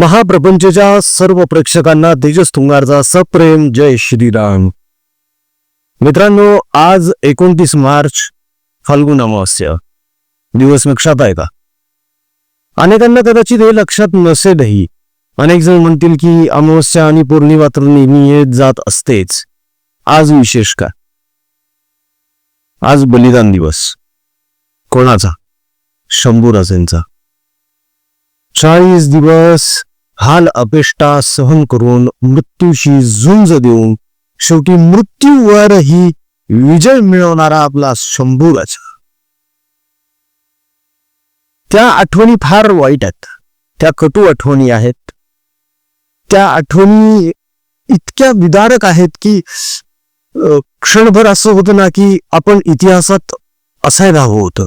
महाप्रपंचच्या सर्व प्रेक्षकांना तेजस तुंगारचा सप्रेम जय श्रीराम. मित्रांनो आज एकोणतीस मार्च फाल्गुन अमावस्या. दिवस लक्षात आहे का? अनेकांना कदाचित हे लक्षात नसेलही. अनेक जण म्हणतील की अमावस्या आणि पौर्णिमा तर नेहमी येत जात असतेच. आज विशेष का आज बलिदान दिवस. कोणाचा? शंभूराजेंचा. चाळीस दिवस हाल अपेष्टा सहन करून मृत्यूशी झुंज देऊन शेवटी मृत्यूवरही विजय मिळवणारा आपला शंभूराजा त्या आठवणी फार वाईट आहेत. त्या कटू आठवणी आहेत. त्या आठवणी इतक्या विदारक आहेत की क्षणभर असं होतं ना की आपण इतिहासात असायला हवं होतं.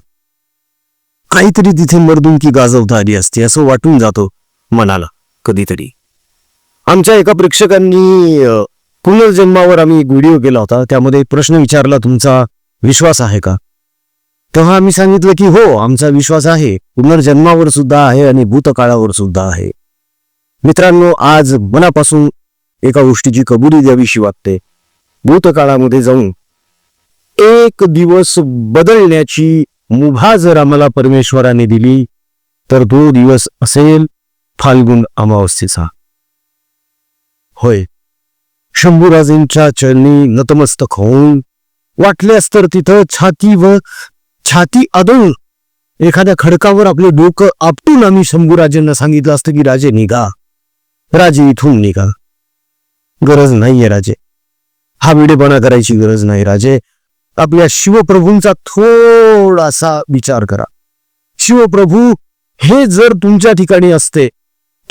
काहीतरी तिथे मर्दुंकी गाजवता आली असते असं वाटून जातो मनाला. कधीतरी. आमच्या एका प्रेक्षकांनी पुनर्जन्मावर आम्ही एक व्हिडिओ केला होता. त्यामध्ये प्रश्न विचारला तुमचा विश्वास आहे का? तेव्हा आम्ही सांगितलं की हो आमचा विश्वास आहे. पुनर्जन्मावर सुद्धा आहे आणि भूतकाळावर सुद्धा आहे. मित्रांनो आज मनापासून एका गोष्टीची कबुली द्यावीशी वाटते. भूतकाळामध्ये जाऊन एक दिवस बदलण्याची मुभा जर आम्हाला परमेश्वराने दिली तर तो दिवस असेल फाल्गुन अमावस्येचा होय. शंभूराजेंच्या चरणी नतमस्तक होऊन वाटल्यास तर तिथं छाती व छाती आदळून एखाद्या खडकावर आपले डोकं आपटून आम्ही शंभूराजेंना सांगितलं असतं की राजे निघा. राजे इथून निघा. गरज नाहीये राजे. हा विडेपणा करायची गरज नाही राजे. आपल्या शिवप्रभूंचा थोडासा विचार करा. शिवप्रभू हे जर तुमच्या ठिकाणी असते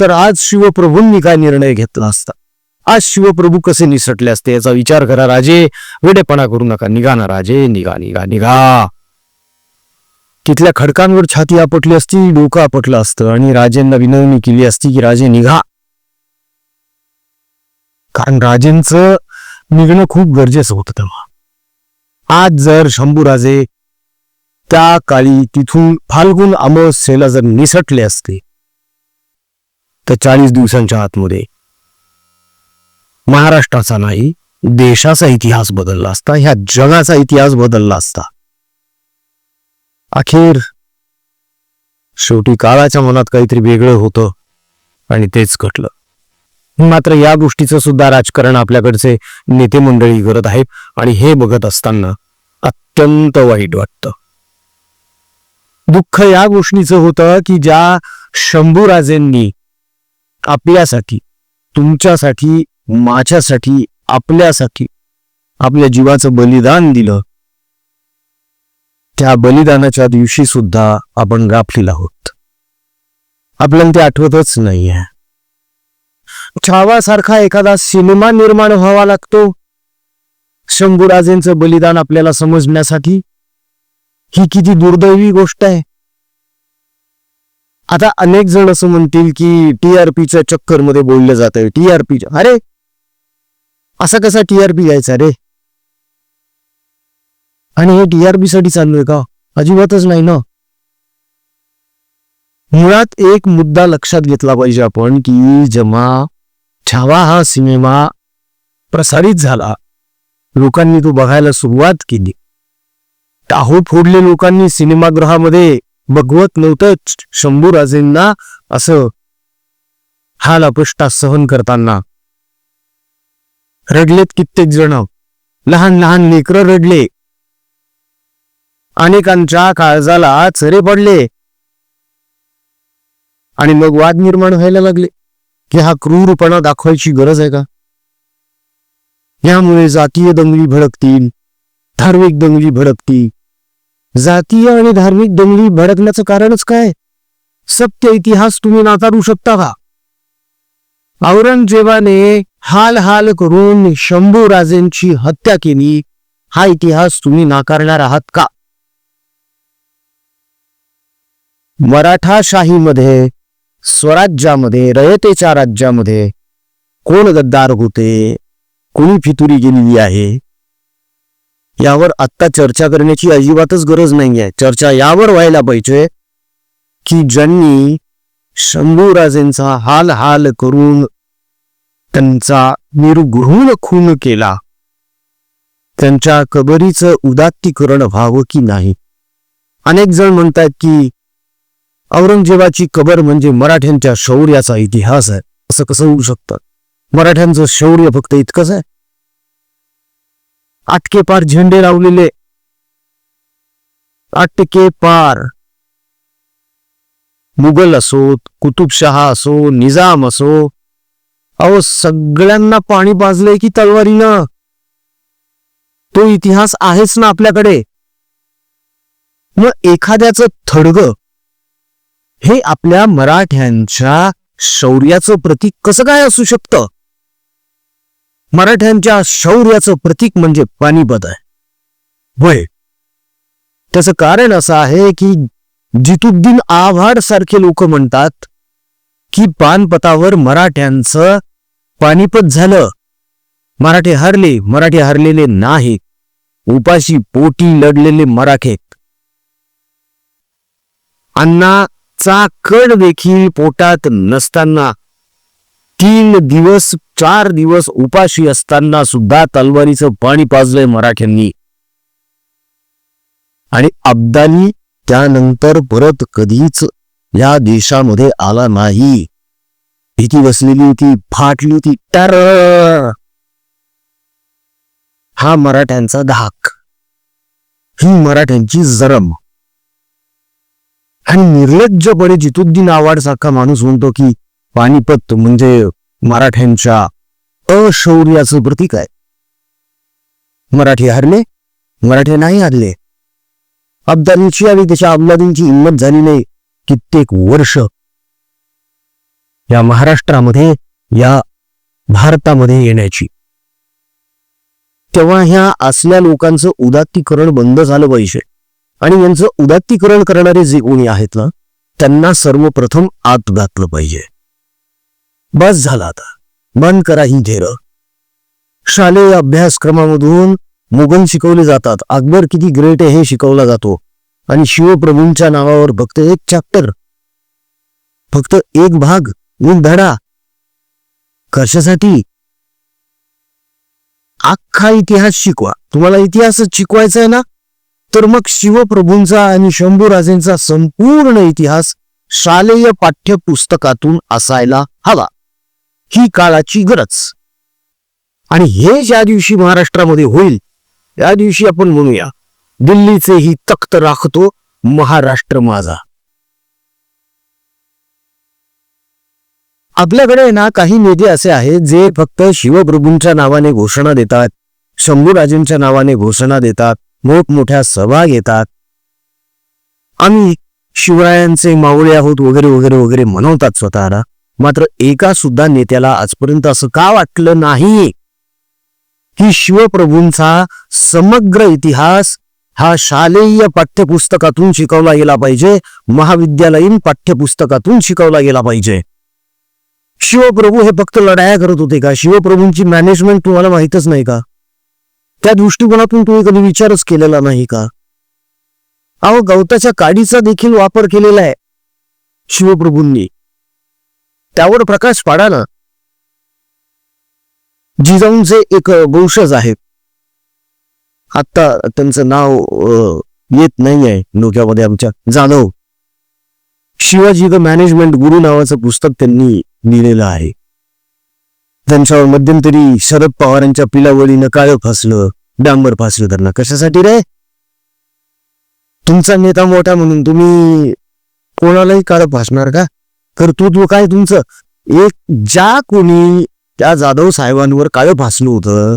तर आज शिवप्रभूंनी काय निर्णय घेतला असता? आज शिवप्रभू कसे निसटले असते याचा विचार करा राजे. वेडेपणा करू नका. निघा ना राजे. निघा निघा निघा. तिथल्या खडकांवर छाती आपटली असती डोकं आपटलं असतं आणि राजेंना विनवणी केली असती की राजे निघा. कारण राजेंचं निघणं खूप गरजेचं होतं तेव्हा. आज जर शंभूराजे त्या काळी तिथून फाल्गुन अमावस्येला जर निसटले असते तर चाळीस दिवसांच्या आतमध्ये. महाराष्ट्राचा नाही देशाचा इतिहास बदलला असता ह्या जगाचा इतिहास बदलला असता. अखेर शेवटी काळाच्या मनात काहीतरी वेगळं होतं आणि तेच घटलं. मात्र या गोष्टीचं सुद्धा राजकारण आपल्याकडचे नेते मंडळी करत आहेत आणि हे बघत असताना अत्यंत वाईट वाटतं. दुःख या गोष्टीचं होतं की ज्या शंभूराजेंनी आपल्यासाठी तुमच्यासाठी माझ्यासाठी आपल्यासाठी आपल्या जीवाचं बलिदान दिलं. त्या बलिदानाच्या दिवशी सुद्धा आपण गाफलेला आहोत. आपल्याला ते आठवतच नाहीये. छावासारखा एखादा सिनेमा निर्माण व्हावा लागतो. शंभूराजेंचं बलिदान आपल्याला समजण्यासाठी ही किती दुर्दैवी गोष्ट आहे. आता अनेक जण असं म्हणतील की टीआरपीच्या चक्करमध्ये बोललं जात आहे टीआरपी अरे! असा कसा टीआरपी घ्यायचा रे? आणि हे टीआरपी साठी चाललोय का? अजिबातच नाही ना? मुळात एक मुद्दा लक्षात घेतला पाहिजे आपण की जेव्हा छावा हा सिनेमा प्रसारित झाला लोकांनी तो बघायला सुरुवात केली. टाहो फोडले लोकांनी सिनेमागृहामध्ये. बघवत नव्हतं शंभूराजेंना असं हाल अपष्टा सहन करताना. रडलेत कित्येक जण. लहान लहान लेकर रडले. अनेकांच्या काळजाला चरे पडले. आणि मग वाद निर्माण व्हायला लागले. की हा क्रूरपणा दाखवायची गरज आहे का? यामुळे जातीय दंगली भडकतील. धार्मिक दंगली भडकतील. जातीय आणि धार्मिक दंगली भडकण्याचं कारणच काय? सत्य इतिहास तुम्ही नाकारू शकता का? औरंगजेबाने हाल हाल करून शंभूराजेंची हत्या केली हा इतिहास तुम्ही नाकारणार आहात का? मराठा शाहीमध्ये स्वराज्यामध्ये रयतेच्या राज्यामध्ये कोण गद्दार होते? कोणी फितुरी गेलेली आहे? यावर आत्ता चर्चा करण्याची अजिबातच गरज नाहीये. चर्चा यावर व्हायला पाहिजे की ज्यांनी शंभूराजेंचा हाल हाल करून त्यांचा निर्घृण खून केला त्यांच्या कबरीचं उदात्तीकरण व्हावं की नाही? अनेक जण म्हणतात की औरंगजेबाची कबर म्हणजे मराठ्यांच्या शौर्याचा इतिहास आहे. असं कसं होऊ शकतं? मराठ्यांचं शौर्य फक्त इतकंच आहे? आटके पार झेंडे लावलेले. आटके पार. मुघल असोत कुतुबशहा असो निजाम असो अहो सगळ्यांना पाणी पाजलंय की तलवारीनं. तो इतिहास आहेच ना आपल्याकडे. मग एखाद्याचं थडग हे आपल्या मराठ्यांच्या शौर्याचं प्रतीक कसं काय असू शकतं? मराठ्यांच्या शौर्याचं प्रतीक म्हणजे पानिपत आहे. वय त्याचं कारण असं आहे की जितुद्दीन आव्हाड सारखे लोक म्हणतात की पानपतावर मराठ्यांचं पानिपत झालं. मराठे हरले मराठे हरलेले नाहीत. उपाशी पोटी लढलेले मराठे अण्णाचा कड देखील पोटात नसताना तीन दिवस चार दिवस उपाशी असताना सुद्धा तलवारीचं पाणी पाजलंय मराठ्यांनी. आणि अब्दाली त्यानंतर परत कधीच या देशामध्ये आला नाही. भीती बसलेली होती फाटली होती टर हा मराठ्यांचा धाक. ही मराठ्यांची जरम. आणि निर्लज्जपणे जितुद्दीन आवाड सारखा माणूस म्हणतो की पानिपत म्हणजे मराठ्यांच्या अशौर्याचं प्रतीक आहे. मराठी हरले मराठे नाही हरले. अब्दालीची आणि त्याच्या अब्दालींची हिंमत झाली नाही कित्येक वर्ष. या महाराष्ट्रामध्ये या भारतामध्ये येण्याची. तेव्हा ह्या असल्या लोकांचं उदात्तीकरण बंद झालं पाहिजे. आणि यांचं उदात्तीकरण करणारे जे कोणी आहेत ना त्यांना सर्वप्रथम आत घातलं पाहिजे. बस झाला आता. बंद करा ही धेर शालेय अभ्यासक्रमामधून मुघल शिकवले जातात. अकबर किती ग्रेट आहे हे शिकवला जातो. आणि शिवप्रभूंच्या नावावर फक्त एक चॅप्टर फक्त एक भाग एक धडा. कशासाठी? अख्खा इतिहास शिकवा. तुम्हाला इतिहासच शिकवायचा आहे ना? तर मग शिवप्रभूंचा आणि शंभूराजेंचा संपूर्ण इतिहास शालेय पाठ्यपुस्तकातून असायला हवा. ही काळाची गरज. आणि हे ज्या दिवशी महाराष्ट्रामध्ये होईल त्या दिवशी आपण म्हणूया दिल्लीचे ही तख्त राखतो महाराष्ट्र माझा. आपल्याकडे ना काही नेते असे आहेत जे फक्त शिवप्रभूंच्या नावाने घोषणा देतात शंभूराजेंच्या नावाने घोषणा देतात मोठमोठ्या सभा घेतात. आम्ही शिवरायांचे मावळे आहोत वगैरे वगैरे वगैरे म्हणवतात स्वतःला. मात्र एका सुद्धा नेत्याला आजपर्यंत असं का वाटलं नाही? की शिवप्रभूंचा समग्र इतिहास हा शालेय पाठ्यपुस्तकातून शिकवला गेला पाहिजे महाविद्यालयीन पाठ्यपुस्तकातून शिकवला गेला पाहिजे? शिवप्रभू हे फक्त लढाया करत होते का? शिवप्रभूंची मॅनेजमेंट तुम्हाला माहितच नाही का? त्या दृष्टिकोनातून तुम्ही कधी विचारच केलेला नाही का? अहो गवताच्या काडीचा देखील वापर केलेला आहे शिवप्रभूंनी. त्यावर प्रकाश पाडा ना जिजाऊंचे एक वंशज आहेत आता त्यांचं नाव येत नाही आहे डोक्यामध्ये आमच्या. जाधव. शिवाजी द मॅनेजमेंट गुरु नावाचं पुस्तक त्यांनी लिहिलेलं आहे. त्यांच्यावर मध्यंतरी शरद पवारांच्या पिलावळीनं काळ फासलं डांबर फासलं त्यांना. कशासाठी रे? तुमचा नेता मोठा म्हणून तुम्ही कोणालाही काळ फासणार का? कर्तृत्व काय तुमचं? एक ज्या कोणी त्या जाधव साहेबांवर काळ भासलं होतं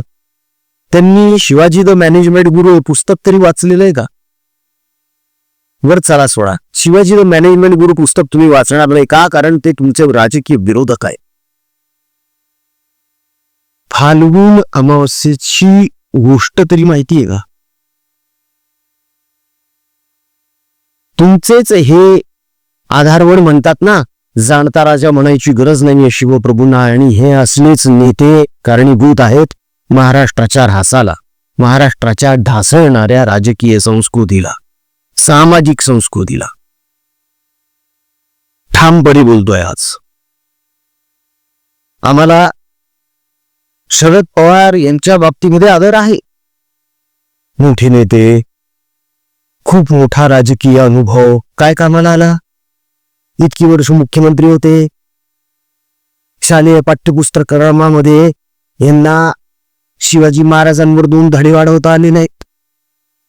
त्यांनी शिवाजी द मॅनेजमेंट गुरु हे पुस्तक तरी वाचलेलं आहे का? वर चला सोडा. शिवाजी द मॅनेजमेंट गुरु पुस्तक तुम्ही वाचणार नाही का? कारण ते तुमचे राजकीय विरोधक आहे. फाल्गुन अमावस्येची गोष्ट तरी माहिती आहे का? तुमचेच हे आधारवड म्हणतात ना? जाणता राजा म्हणायची गरज नाहीये शिवप्रभूंना आणि हे असलेच नेते कारणीभूत आहेत महाराष्ट्राच्या ऱ्हासाला महाराष्ट्राच्या ढासळणाऱ्या राजकीय संस्कृतीला सामाजिक संस्कृतीला. ठामपणे बोलतोय आज. आम्हाला शरद पवार यांच्या बाबतीमध्ये आदर आहे. मोठे नेते खूप मोठा राजकीय अनुभव. काय कामाला आला? इतकी वर्ष मुख्यमंत्री होते. शालेय पाठ्यपुस्तक्रमामध्ये यांना शिवाजी महाराजांवर दोन धडे वाढवता आले नाहीत.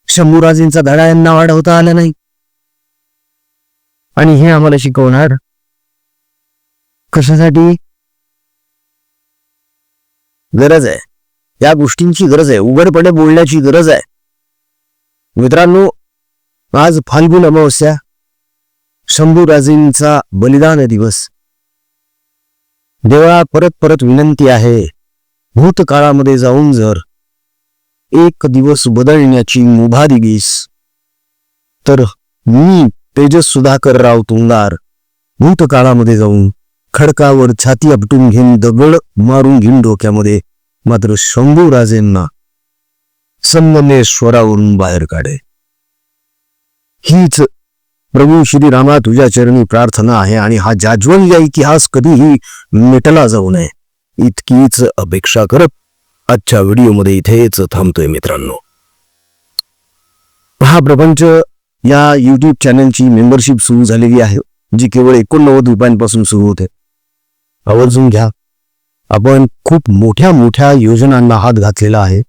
शंभूराजेंचा धडा यांना वाढवता आला नाही. आणि हे आम्हाला शिकवणार कशासाठी? गरज आहे. या गोष्टींची गरज आहे. उघडपणे बोलण्याची गरज आहे. मित्रांनो आज फाल्गुन अमावस्या. शंभूराजेंचा बलिदान दिवस. देवळा परत परत विनंती आहे भूतकाळामध्ये जाऊन जर एक दिवस बदलण्याची मुभा दिलीस तर मी तेजस सुधाकर राव तुंगार भूतकाळामध्ये जाऊन खडकावर छाती आपटून घेऊन दगड मारून घेऊन डोक्यामध्ये मात्र शंभूराजेंना संगमेश्वरावरून बाहेर काढे. हीच प्रभू श्रीरामा तुझ्या चरणी प्रार्थना आहे आणि हा जाज्वल्य इतिहास कधीही मिटला जाऊ नये. इतकीच अपेक्षा करत आजच्या व्हिडिओमध्ये इथेच थांबतोय मित्रांनो. हा प्रपंच या युट्यूब चॅनलची मेंबरशिप सुरू झालेली आहे जी केवळ एकोणनव्वद रुपयांपासून सुरू होते. आवर्जून घ्या. आपण खूप मोठ्या मोठ्या योजनांना हात घातलेला आहे.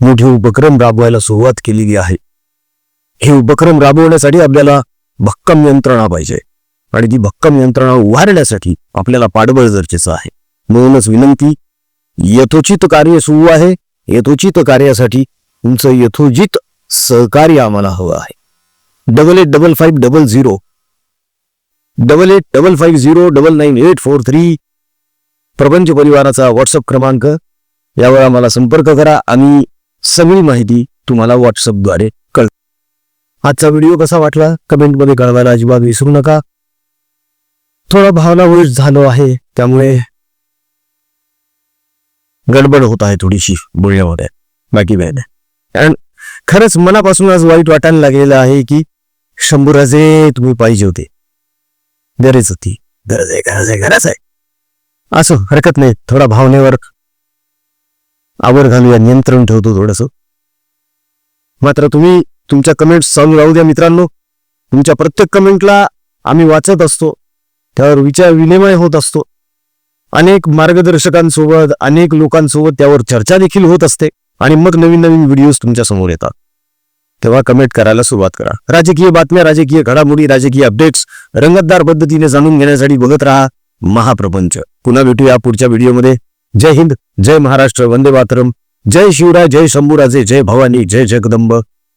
मोठे उपक्रम राबवायला सुरुवात केलेली आहे. हे उपक्रम राबवण्यासाठी आपल्याला भक्कम यंत्रणा पाहिजे. आणि ती भक्कम यंत्रणा उभारण्यासाठी आपल्याला पाठबळ गरजेचं आहे. म्हणूनच विनंती यथोचित कार्य सुरू आहे. यथोचित कार्यासाठी तुमचं यथोचित सहकार्य आम्हाला हवं आहे. Double eight double five double zero double eight double five zero double nine eight four three प्रपंच परिवाराचा व्हॉट्सअप क्रमांक यावर आम्हाला संपर्क करा. आम्ही सगळी माहिती तुम्हाला व्हॉट्सअपद्वारे आजचा व्हिडिओ कसा वाटला? कमेंटमध्ये कळवायला अजिबात विसरू नका. थोडा भावनावेश झालो आहे. त्यामुळे गडबड होत आहे थोडीशी बोलण्यामध्ये. बाकी काय कारण खरंच मनापासून आज वाईट वाटायला लागलेलं आहे की शंभूराजे तुम्ही पाहिजे होते. गरज होती. गरज आहे गरज आहे गरज आहे. असं हरकत नाही. थोडा भावनेवर आवर घालूया नियंत्रण ठेवतो थोडस. मात्र तुम्ही तुमच्या कमेंट्स चालू राहू द्या मित्रांनो. तुमच्या प्रत्येक कमेंटला आम्ही वाचत असतो. त्यावर विचार विनिमय होत असतो. अनेक मार्गदर्शकांसोबत अनेक लोकांसोबत त्यावर चर्चा देखील होत असते. आणि मग नवीन नवीन व्हिडिओज तुमच्यासमोर येतात. तेव्हा कमेंट करायला सुरुवात करा. राजकीय बातम्या राजकीय घडामोडी राजकीय अपडेट्स रंगतदार पद्धतीने जाणून घेण्यासाठी बघत राहा महाप्रपंच. पुन्हा भेटूया पुढच्या व्हिडिओमध्ये जय हिंद जय महाराष्ट्र वंदे मातरम. जय शिवराय जय शंभूराजे जय भवानी जय जगदंब.